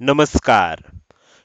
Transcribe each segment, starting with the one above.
नमस्कार.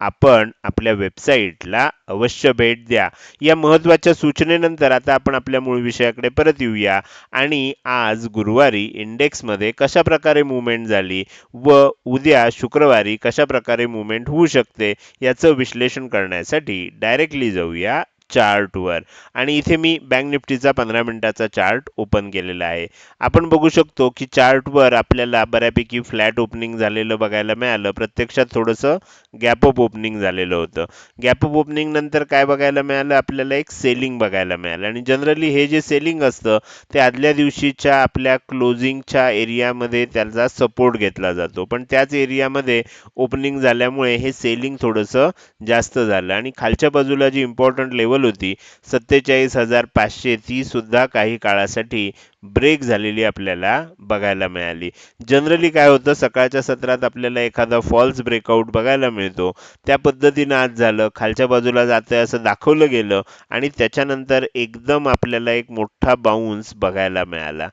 आपण आपल्या वेबसाईटला अवश्य भेट द्या. या महत्त्वाच्या सूचनेनंतर आता आपण आपल्या मूळ विषयाकडे परत येऊया. आणि आज गुरुवारी इंडेक्समध्ये कशा प्रकारे मुवमेंट झाली व उद्या शुक्रवारी कशा प्रकारे मुवमेंट होऊ शकते याचं विश्लेषण करण्यासाठी डायरेक्टली जाऊया चार्टवर आणि इथे मी बँक निफ्टीचा पंधरा मिनिटाचा चार्ट ओपन केलेला आहे. आपण बघू शकतो की चार्टवर आपल्याला बऱ्यापैकी फ्लॅट ओपनिंग झालेलं बघायला मिळालं. प्रत्यक्षात थोडंसं गॅपअप ओपनिंग झालेलं होतं. गॅपअप ओपनिंग नंतर काय बघायला मिळालं? आपल्याला एक सेलिंग बघायला मिळालं. आणि जनरली हे जे सेलिंग असतं ते आदल्या दिवशीच्या आपल्या क्लोजिंगच्या एरियामध्ये त्याचा सपोर्ट घेतला जातो. पण त्याच एरियामध्ये ओपनिंग झाल्यामुळे हे सेलिंग थोडंसं जास्त झालं. आणि खालच्या बाजूला जी इम्पॉर्टंट लेवल होती. सत्तेचाळीस हजार पाचशे ती सुद्धा काही काळासाठी ब्रेक झालेली आपल्याला बघायला मिळाली. जनरली काय होतं सकाळच्या सत्रात आपल्याला एखादा फॉल्स ब्रेकआउट बघायला मिळतो. त्या पद्धतीनं आज झालं. खालच्या बाजूला जातंय असं दाखवलं गेलं आणि त्याच्यानंतर एकदम आपल्याला एक मोठा बाउन्स बघायला मिळाला.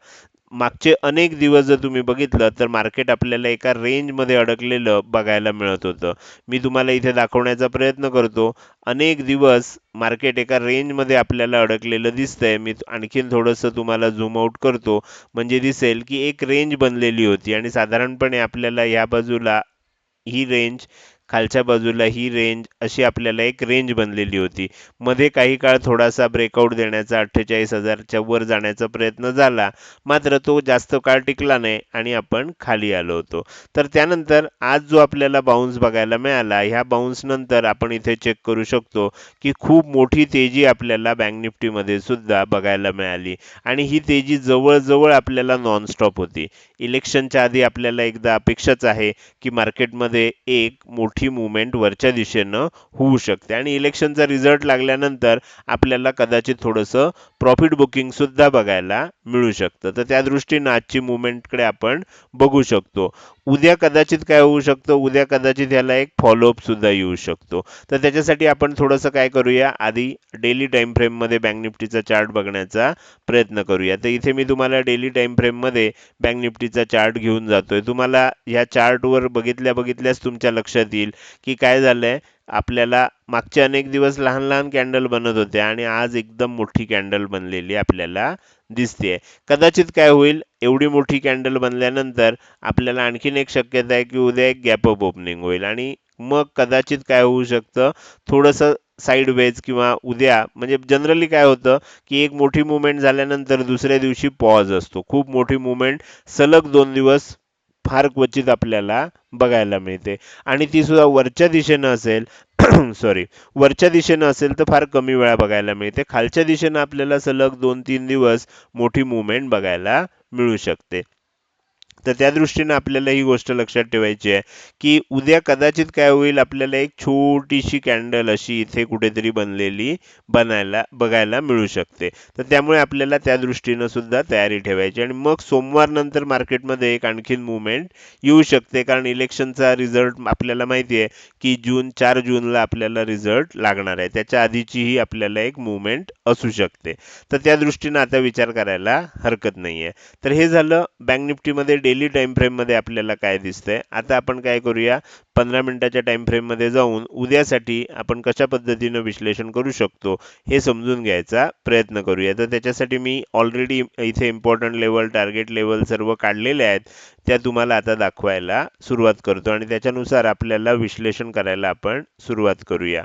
मागचे अनेक दिवस जर तुम्ही बघितलं तर मार्केट आपल्याला एका रेंजमध्ये अडकलेलं बघायला मिळत होतं. मी तुम्हाला इथे दाखवण्याचा प्रयत्न करतो. अनेक दिवस मार्केट एका रेंजमध्ये आपल्याला अडकलेलं दिसतंय. मी आणखीन थोडंसं तुम्हाला झूम आउट करतो. म्हणजे दिसेल की एक रेंज बनलेली होती आणि साधारणपणे आपल्याला या बाजूला ही रेंज खालच्या बाजूला ही रेंज अशी आपल्याला एक रेंज बनलेली होती. मध्ये काही काळ थोडासा ब्रेकआउट देण्याचा अठ्ठेचाळीस हजारच्या वर जाण्याचा प्रयत्न झाला. मात्र तो जास्त काळ टिकला नाही आणि आपण खाली आलो होतो. तर त्यानंतर आज जो आपल्याला बाउन्स बघायला मिळाला ह्या बाउन्स नंतर आपण इथे चेक करू शकतो की खूप मोठी तेजी आपल्याला बँक निफ्टीमध्ये सुद्धा बघायला मिळाली. आणि ही तेजी जवळजवळ आपल्याला नॉनस्टॉप होती. इलेक्शनच्या आधी आपल्याला एकदा अपेक्षाच आहे की मार्केटमध्ये एक मोठी मोठी मुवमेंट वरच्या दिशेनं होऊ शकते. आणि इलेक्शनचा रिझल्ट लागल्यानंतर आपल्याला कदाचित थोडंसं प्रॉफिट बुकिंगसुद्धा बघायला मिळू शकतं. तर त्या दृष्टीनं आजची मुवमेंटकडे आपण बघू शकतो. उद्या कदाचित काय होऊ शकतं? उद्या कदाचित ह्याला एक फॉलोअपसुद्धा येऊ शकतो. तर त्याच्यासाठी आपण थोडंसं काय करूया? आधी डेली टाईम फ्रेममध्ये बँक निफ्टीचा चार्ट बघण्याचा प्रयत्न करूया. तर इथे मी तुम्हाला डेली टाईम फ्रेममध्ये बँक निफ्टीचा चार्ट घेऊन जातोय. तुम्हाला ह्या चार्टवर बघितल्या बघितल्यास तुमच्या लक्षात येईल. की काय झालंय आपल्याला मागचे अनेक दिवस लहान लहान कॅन्डल बनत होते आणि आज एकदम मोठी कॅन्डल बनलेली आपल्याला दिसते कदाचित काय होईल एवढी मोठी कॅन्डल बनल्यानंतर आपल्याला आणखीन एक शक्यता आहे की उद्या एक गॅप अप ओपनिंग होईल आणि मग कदाचित काय होऊ शकतं थोडंसं साईड वेज किंवा उद्या म्हणजे जनरली काय होतं की एक मोठी मुवमेंट झाल्यानंतर दुसऱ्या दिवशी पॉज असतो. खूप मोठी मुवमेंट सलग दोन दिवस फार क्वचित आपल्याला बघायला मिळते. आणि ती सुद्धा वरच्या दिशेनं असेल सॉरी वरच्या दिशेनं असेल तर फार कमी वेळा बघायला मिळते. खालच्या दिशेनं आपल्याला सलग दोन तीन दिवस मोठी मुवमेंट बघायला मिळू शकते. तर त्या दृष्टीनं आपल्याला ही गोष्ट लक्षात ठेवायची आहे की उद्या कदाचित काय होईल आपल्याला एक छोटीशी कॅन्डल अशी इथे कुठेतरी बनलेली बनायला बघायला मिळू शकते. तर त्यामुळे आपल्याला त्या दृष्टीनं सुद्धा तयारी ठेवायची आणि मग सोमवारनंतर मार्केटमध्ये एक आणखीन मुवमेंट येऊ शकते. कारण इलेक्शनचा रिझल्ट आपल्याला माहिती आहे की जून चार जूनला आपल्याला रिझल्ट लागणार आहे. त्याच्या आधीचीही आपल्याला एक मुवमेंट असू शकते. तर त्या दृष्टीनं आता विचार करायला हरकत नाही आहे तर हे झालं बँक निफ्टीमध्ये डेली टाइम फ्रेममध्ये आपल्याला काय दिसतंय? आता आपण काय करूया? पंधरा मिनिटाच्या टाईम फ्रेममध्ये जाऊन उद्यासाठी आपण कशा पद्धतीनं विश्लेषण करू शकतो हे समजून घ्यायचा प्रयत्न करूया. तर त्याच्यासाठी मी ऑलरेडी इथे इम्पॉर्टंट लेवल टार्गेट लेवल सर्व काढलेले आहेत. त्या तुम्हाला आता दाखवायला सुरुवात करतो आणि त्याच्यानुसार आपल्याला विश्लेषण करायला आपण सुरुवात करूया.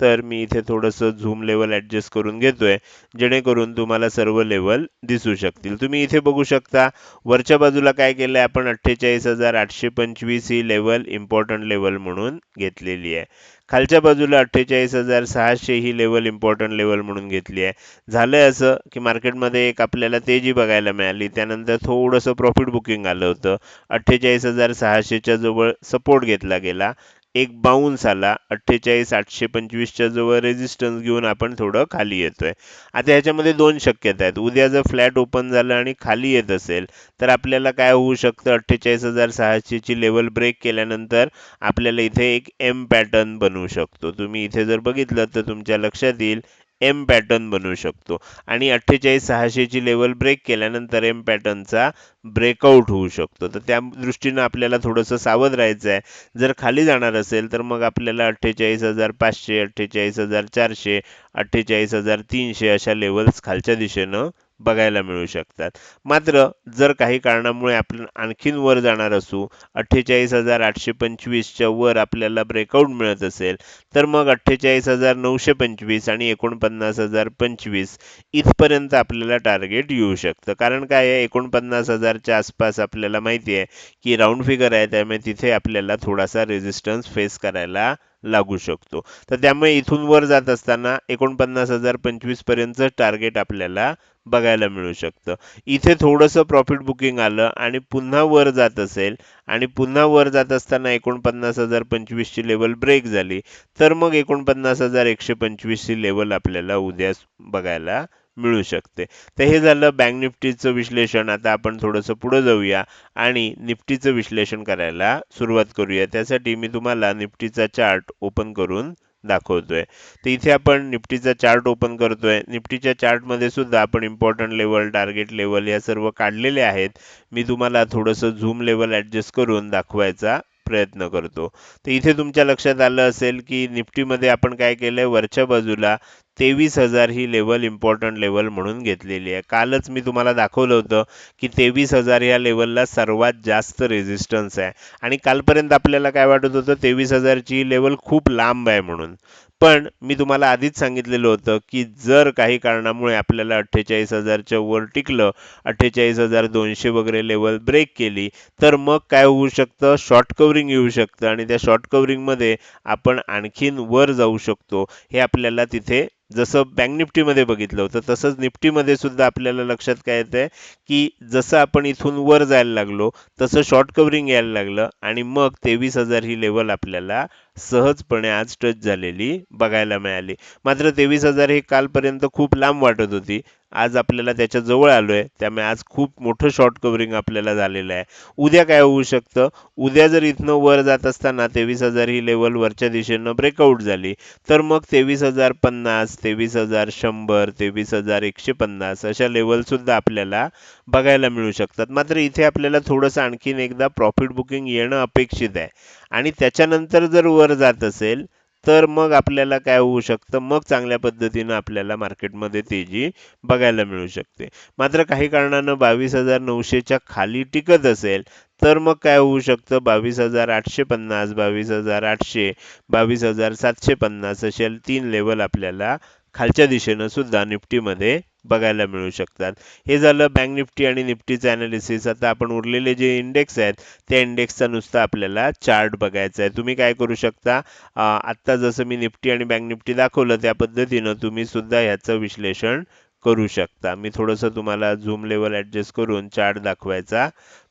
तर मी इथे थोडंसं झूम लेवल ॲडजस्ट करून घेतोय जेणेकरून तुम्हाला सर्व लेवल दिसू शकतील. तुम्ही इथे बघू शकता वरच्या बाजूला काय केलं आहे आपण अठ्ठेचाळीस हजार आठशे पंचवीस ही लेवल इम्पॉर्टंट लेवल म्हणून घेतलेली आहे. खालच्या बाजूला अठ्ठेचाळीस हजार सहाशे ही लेवल इम्पॉर्टंट लेवल म्हणून घेतली आहे. झालंय असं की मार्केटमध्ये एक आपल्याला तेजी बघायला मिळाली त्यानंतर थोडंसं प्रॉफिट बुकिंग आलं होतं. अठ्ठेचाळीस हजार सहाशेच्या जवळ सपोर्ट घेतला गेला. एक बाउन्स आला अठ्ठेचाळीस आठशे पंचवीसच्या जवळ रेजिस्टन्स घेऊन आपण थोडं खाली येतोय. आता ह्याच्यामध्ये दोन शक्यता आहेत. उद्या जर फ्लॅट ओपन झालं आणि खाली येत असेल तर आपल्याला काय होऊ शकतं? अठ्ठेचाळीस हजार सहाशेची लेवल ब्रेक केल्यानंतर आपल्याला इथे एक एम पॅटर्न बनवू शकतो. तुम्ही इथे जर बघितलं तर तुमच्या लक्षात येईल एम पॅटर्न बनवू शकतो. आणि अठ्ठेचाळीस सहाशेची लेवल ब्रेक केल्यानंतर एम पॅटर्नचा ब्रेकआउट होऊ शकतो. तर त्या दृष्टीनं आपल्याला थोडंसं सावध राहायचं आहे. जर खाली जाणार असेल तर मग आपल्याला अठ्ठेचाळीस हजार पाचशे अठ्ठेचाळीस हजार चारशे अठ्ठेचाळीस हजार तीनशे अशा लेवल्स खालच्या दिशेनं बघायला मिळू शकतात. मात्र जर काही कारणामुळे आपण आणखीन वर जाणार असू अठ्ठेचाळीस हजार आठशे पंचवीसच्या वर आपल्याला ब्रेकआउट मिळत असेल तर मग अठ्ठेचाळीस हजार नऊशे पंचवीस आणि एकोणपन्नास हजार पंचवीस इथपर्यंत आपल्याला टार्गेट येऊ शकतं. कारण काय आहे एकोणपन्नास हजारच्या आसपास आपल्याला माहिती आहे की राऊंड फिगर आहे त्यामुळे तिथे आपल्याला थोडासा रेझिस्टन्स फेस करायला लागू शकतो. तर त्यामुळे इथून वर जात असताना एकोणपन्नास हजार पंचवीसपर्यंत टार्गेट आपल्याला बघायला मिळू शकतं. इथे थोडंसं प्रॉफिट बुकिंग आलं आणि पुन्हा वर जात असेल आणि पुन्हा वर जात असताना एकोणपन्नास हजार पंचवीसची लेवल ब्रेक झाली तर मग एकोणपन्नास हजार एकशे पंचवीसची लेवल आपल्याला उद्या बघायला मिळू शकते. तर हे झालं बँक निफ्टीचं विश्लेषण. आता आपण थोडंसं पुढं जाऊया आणि निफ्टीचं विश्लेषण करायला सुरुवात करूया. त्यासाठी मी तुम्हाला निफ्टीचा चार्ट ओपन करून दाखवतोय. तर इथे आपण निफ्टीचा चार्ट ओपन करतोय. निफ्टीच्या चार्टमध्ये सुद्धा आपण इम्पॉर्टंट लेवल टार्गेट लेवल या सर्व काढलेले आहेत. मी तुम्हाला थोडंसं झूम लेवल ॲडजस्ट करून दाखवायचा प्रयत्न करतो. तर इथे तुमच्या लक्षात आलं असेल की निफ्टीमध्ये आपण काय केलंय? वरच्या बाजूला तेवीस हजार ही लेवल इम्पॉर्टंट लेवल म्हणून घेतलेली आहे. कालच मी तुम्हाला दाखवलं होतं की तेवीस हजार या लेवलला सर्वात जास्त रेझिस्टन्स आहे. आणि कालपर्यंत आपल्याला काय वाटत होतं? तेवीस हजारची लेवल खूप लांब आहे म्हणून. पण मी तुम्हाला आधीच सांगितलेलं होतं की जर काही कारणामुळे आपल्याला अठ्ठेचाळीस हजारच्या वर टिकलं अठ्ठेचाळीस हजार दोनशे वगैरे लेवल ब्रेक केली तर मग काय होऊ शकतं? शॉर्ट कवरिंग येऊ शकतं आणि त्या शॉर्ट कवरिंगमध्ये आपण आणखीन वर जाऊ शकतो. हे आपल्याला तिथे जसं बँक निफ्टीमध्ये बघितलं होतं तसंच निफ्टीमध्ये सुद्धा आपल्याला लक्षात काय येतंय की जसं आपण इथून वर जायला लागलो तसं शॉर्ट कवरिंग यायला लागलं आणि मग तेवीस हजार ही लेवल आपल्याला सहजपणे आज टच झालेली बघायला मिळाली. मात्र तेवीस हजार हे कालपर्यंत खूप लांब वाटत होती. आज आपल्याला त्याच्याजवळ आहे त्यामुळे आज खूप मोठं शॉर्ट कव्हरिंग आपल्याला झालेलं आहे. उद्या काय होऊ शकतं? उद्या जर इथनं वर जात असताना तेवीस हजार ही लेवल वरच्या दिशेनं ब्रेकआउट झाली तर मग तेवीस हजार पन्नास तेवीस हजार शंभर तेवीस हजार एकशे पन्नास अशा लेवल सुद्धा आपल्याला बघायला मिळू शकतात. मात्र इथे आपल्याला थोडंसं आणखीन एकदा प्रॉफिट बुकिंग येणं अपेक्षित आहे. आणि त्याच्यानंतर जर वर जात असेल तर मग आपल्याला काय होऊ शकतं? मग चांगल्या पद्धतीनं आपल्याला मार्केटमध्ये तेजी बघायला मिळू शकते. मात्र काही कारणानं बावीस हजार नऊशेच्या खाली टिकत असेल तर मग काय होऊ शकतं? बावीस हजार आठशे पन्नास बावीस हजार आठशे बावीस हजार सातशे पन्नास असे तीन लेवल आपल्याला खालच्या दिशेनं सुद्धा निफ्टीमध्ये बघायला मिळू शकतात. हे झालं बँक निफ्टी आणि निफ्टीचं अनालिसिस आता आपण उरलेले जे इंडेक्स आहेत त्या इंडेक्सचा नुसता आपल्याला चार्ट बघायचा आहे. तुम्ही काय करू शकता? आत्ता जसं मी निफ्टी आणि बँक निफ्टी दाखवलं त्या पद्धतीनं तुम्ही सुद्धा ह्याचं विश्लेषण करू शकता. मी थोडंसं तुम्हाला झूम लेवल ॲडजस्ट करून चार्ट दाखवायचा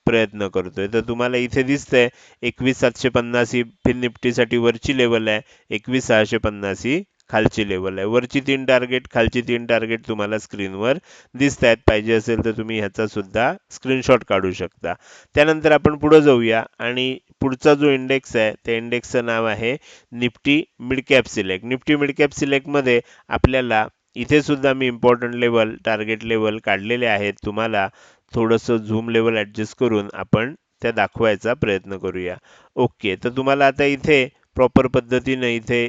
प्रयत्न करतोय. तर तुम्हाला इथे दिसतंय एकवीस सातशे पन्नास ही फिन निफ्टीसाठी वरची लेवल आहे. एकवीस सहाशे पन्नास ही खालची लेवल आहे. वरची तीन टार्गेट खालची तीन टार्गेट तुम्हाला स्क्रीनवर दिसत आहेत पाहिजे असेल तर तुम्ही ह्याचा सुद्धा स्क्रीनशॉट काढू शकता. त्यानंतर आपण पुढे जाऊया आणि पुढचा जो इंडेक्स आहे त्या इंडेक्सचं नाव आहे Nifty midcap select Nifty midcap सिलेक्टमध्ये आपल्याला इथे सुद्धा मी इम्पॉर्टंट लेवल टार्गेट लेवल काढलेले आहेत. तुम्हाला थोडंसं झूम लेवल ॲडजस्ट करून आपण त्या दाखवायचा प्रयत्न करूया. ओके तर तुम्हाला आता इथे प्रॉपर पद्धतीने इथे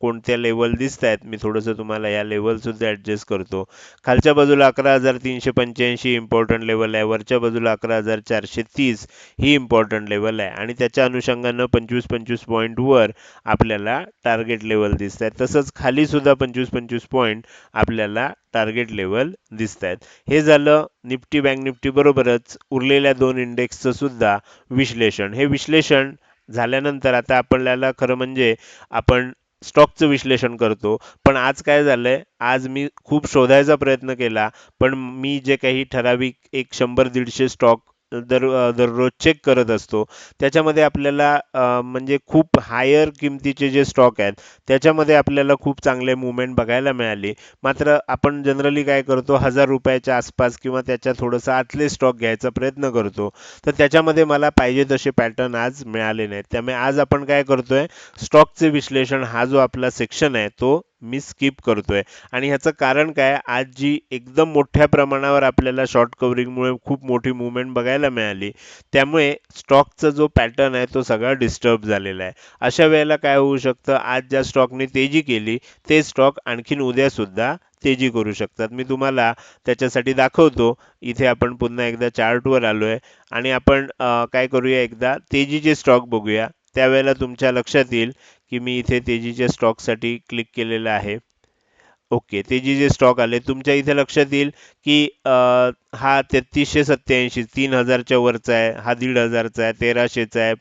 कोणत्या लेवल दिसत आहेत मी थोडंसं तुम्हाला या लेवलसुद्धा ॲडजस्ट करतो. खालच्या बाजूला अकरा हजार तीनशे पंच्याऐंशी इम्पॉर्टंट लेवल आहे. वरच्या बाजूला अकरा हजार चारशे तीस ही इम्पॉर्टंट लेवल आहे. आणि त्याच्या अनुषंगानं पंचवीस पंचवीस पॉईंटवर आपल्याला टार्गेट लेवल दिसत आहेत तसंच खालीसुद्धा पंचवीस पंचवीस पॉईंट आपल्याला टार्गेट लेवल दिसत आहेत हे झालं निफ्टी बँक निफ्टी बरोबरच उरलेल्या दोन इंडेक्सचं सुद्धा विश्लेषण. हे विश्लेषण झाल्यानंतर आता आपल्याला खरं म्हणजे आपण स्टॉकचं विश्लेषण करतो. पण आज काय झालंय? आज मी खूप शोधायचा प्रयत्न केला. पण मी जे काही ठराविक एक शंभर दीडशे स्टॉक दर दररोज चेक करत असतो. त्याच्यामध्ये आपल्याला म्हणजे खूप हायर किमतीचे जे स्टॉक आहेत त्याच्यामध्ये आपल्याला खूप चांगले मुवमेंट बघायला मिळाली. मात्र आपण जनरली काय करतो हजार रुपयाच्या आसपास किंवा त्याच्या थोडंसं आतले स्टॉक घ्यायचा प्रयत्न करतो. तर त्याच्यामध्ये मला पाहिजे तसे पॅटर्न आज मिळाले नाहीत. त्यामुळे आज आपण काय करतोय स्टॉकचे विश्लेषण हा जो आपला सेक्शन आहे तो मी स्किप करतोय. आणि ह्याचं कारण काय? आज जी एकदम मोठ्या प्रमाणावर आपल्याला शॉर्ट कव्हरिंगमुळे खूप मोठी मुवमेंट बघायला मिळाली त्यामुळे स्टॉकचा जो पॅटर्न आहे तो सगळा डिस्टर्ब झालेला आहे. अशा वेळेला काय होऊ शकतं? आज ज्या स्टॉकने तेजी केली ते स्टॉक आणखीन उद्या सुद्धा तेजी करू शकतात. मी तुम्हाला त्याच्यासाठी दाखवतो. इथे आपण पुन्हा एकदा चार्टवर आलोय. आणि आपण काय करूया एकदा? तेजीचे स्टॉक बघूया. त्यावेळेला तुमच्या लक्षात येईल की मी इथे तेजीच्या स्टॉकसाठी क्लिक केलेलं आहे. ओके तेजीचे स्टॉक आले. तुमच्या इथे लक्षात येईल की अं, हा तेहतीसशे सत्त्याऐंशी तीन हजारच्या वरचा आहे हा दीड हजारचा आहे तेराशेचा आहे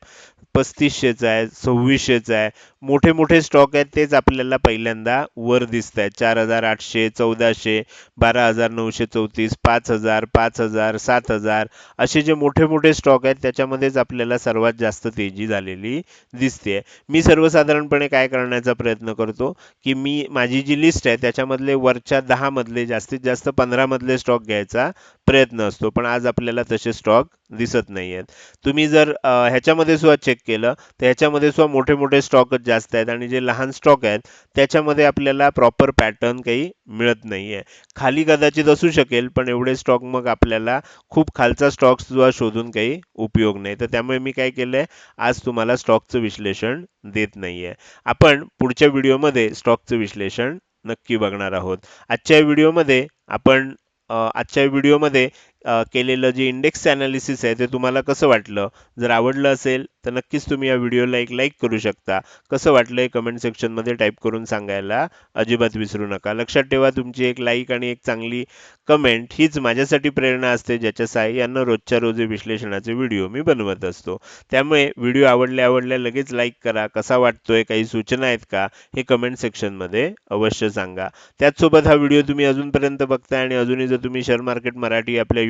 पस्तीसशेचा आहे सव्वीसशेचा आहे मोठे मोठे स्टॉक आहेत तेच आपल्याला पहिल्यांदा वर दिसत आहेत चार हजार आठशे चौदाशे बारा हजार नऊशे चौतीस पाच हजार पाच हजार सात हजार असे जे मोठे मोठे स्टॉक आहेत त्याच्यामध्येच आपल्याला सर्वात जास्त तेजी झालेली दिसते मी सर्वसाधारणपणे काय करण्याचा प्रयत्न करतो की मी माझी जी लिस्ट आहे त्याच्यामधले वरच्या दहा मधले जास्तीत जास्त पंधरा मधले स्टॉक घ्यायचा प्रयत्न असतो. पण आज आपल्याला तसे स्टॉक दिसत नाही आहेत तुम्ही जर ह्याच्यामध्ये सुद्धा चेक केलं तर ह्याच्यामध्ये सुद्धा मोठे मोठे स्टॉकच जास्त आहेत आणि जे लहान स्टॉक आहेत त्याच्यामध्ये आपल्याला प्रॉपर पॅटर्न काही मिळत नाही आहे खाली कदाचित असू शकेल पण एवढे स्टॉक मग आपल्याला खूप खालचा स्टॉक सुद्धा शोधून काही उपयोग नाही. तर त्यामुळे मी काय केलंय आज तुम्हाला स्टॉकचं विश्लेषण देत नाहीये. आपण पुढच्या व्हिडिओमध्ये स्टॉकचं विश्लेषण नक्की बघणार आहोत. आजच्या व्हिडिओमध्ये आपण आजच्या व्हिडिओमध्ये केलेलं जे इंडेक्स अनालिसिस आहे ते तुम्हाला कसं वाटलं? जर आवडलं असेल तर नक्कीच तुम्ही या व्हिडिओला एक लाईक करू शकता. कसं वाटलं हे कमेंट सेक्शनमध्ये टाईप करून सांगायला अजिबात विसरू नका. लक्षात ठेवा तुमची एक लाईक आणि एक चांगली कमेंट हीच माझ्यासाठी प्रेरणा असते ज्याच्या साह्यानं रोजच्या रोज विश्लेषणाचे व्हिडिओ मी बनवत असतो. त्यामुळे व्हिडिओ आवडले आवडल्या लगेच लाईक करा. कसा वाटतोय काही सूचना आहेत का हे कमेंट सेक्शनमध्ये अवश्य सांगा. त्याचसोबत हा व्हिडिओ तुम्ही अजूनपर्यंत बघताय आणि अजूनही जर तुम्ही शेअर मार्केट मराठी आपल्या